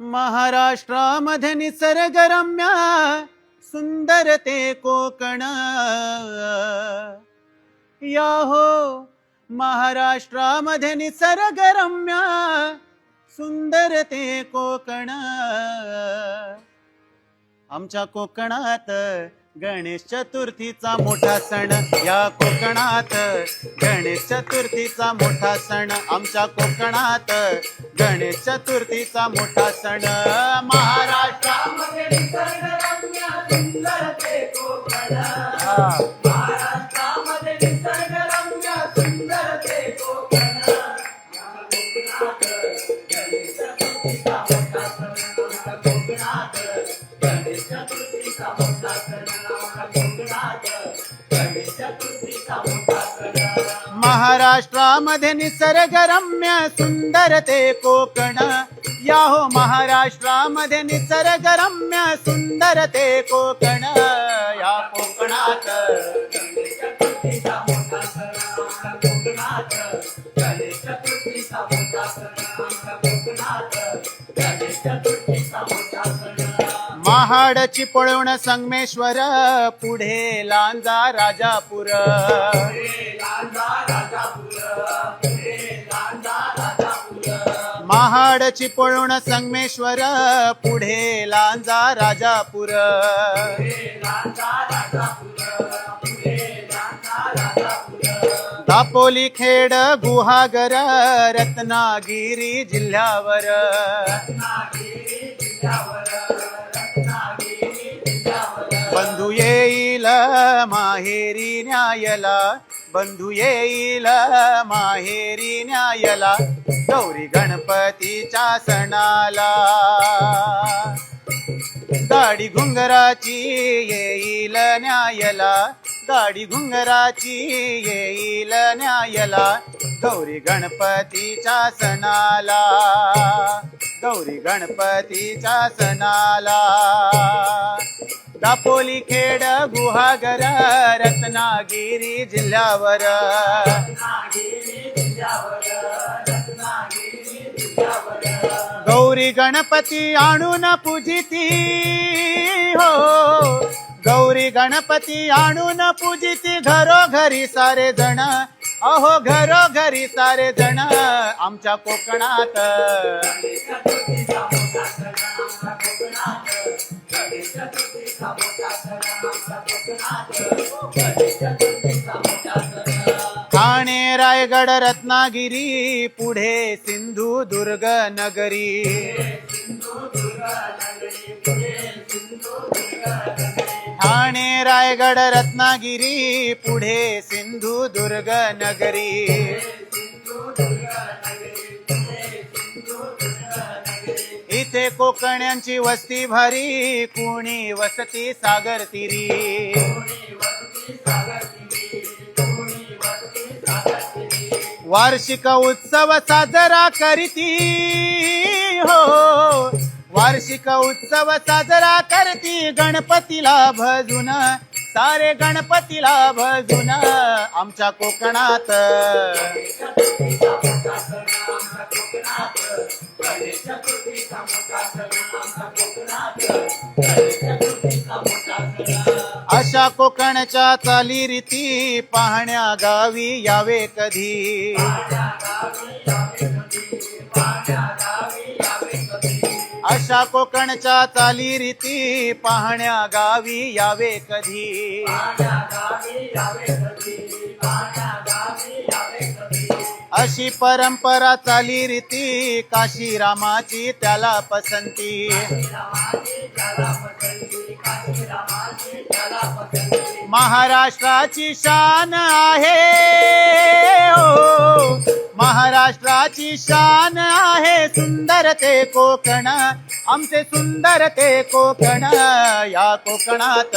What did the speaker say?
महाराष्ट्रामध्ये निसर्गरम्य सुंदर ते कोकण. या हो महाराष्ट्रामध्ये निसर्गरम्य सुंदर ते कोकण. आमच्या कोकणात गणेश चतुर्थीचा मोठा सण या कोकणात. गणेश चतुर्थीचा मोठा सण आमच्या कोकणात. गणेश चतुर्थीचा मोठा सण महाराष्ट्रामध्ये महाराष्ट्रामध्ये निसर्गरम्य सुंदर ते कोकण. या हो महाराष्ट्रामध्ये निसर्गरम्य सुंदर ते कोकण. या कोकणात. महाडची पळवण संगमेश्वर पुढे लांजा राजापूर. महाडची पळवण संगमेश्वर पुढे लांजा राजापूर. दापोली खेड गुहागर रत्नागिरी जिल्ह्यावर. माहेरी न्यायला बंधू येईल माहेरी न्यायला गौरी गणपतीच्या सणाला. गाडी घुंगराची येईल न्यायला गाडी घुंगराची येईल न्यायला गौरी गणपतीच्या सणाला. गौरी गणपतीच्या सणाला. दापोली खेड गुहागर रत्नागिरी जिल्ह्यावर. गौरी गणपती आणून पूजिती हो. गौरी गणपती आणून पूजिती घरोघरी सारे जण अहो घरोघरी सारे जण आमच्या कोकणात. ठाणे रायगड रत्नागिरी पुढे सिंधुदुर्ग नगरी. ठाणे रायगड रत्नागिरी पुढे सिंधुदुर्ग नगरी. इथे कोकण्यांची वस्ती भारी कुणी वसती सागर तिरी. वार्षिक उत्सव साजरा करती हो, हो. वार्षिक उत्सव साजरा करती गणपतीला भजून सारे गणपतीला भजून आमच्या कोकणात. अशा कोकणच्या चालीरीती पाहण्या गावी यावे कधी. अशा कोकणच्या चालीरीती पाहण्या गावी यावे कधी. अशी परंपरा चालीरीती काशी रामाची त्याला पसंती. महाराष्ट्राची शान आहे. महाराष्ट्राची शान आहे. सुंदर ते कोकण. आमचे सुंदर ते कोकण या कोकणात.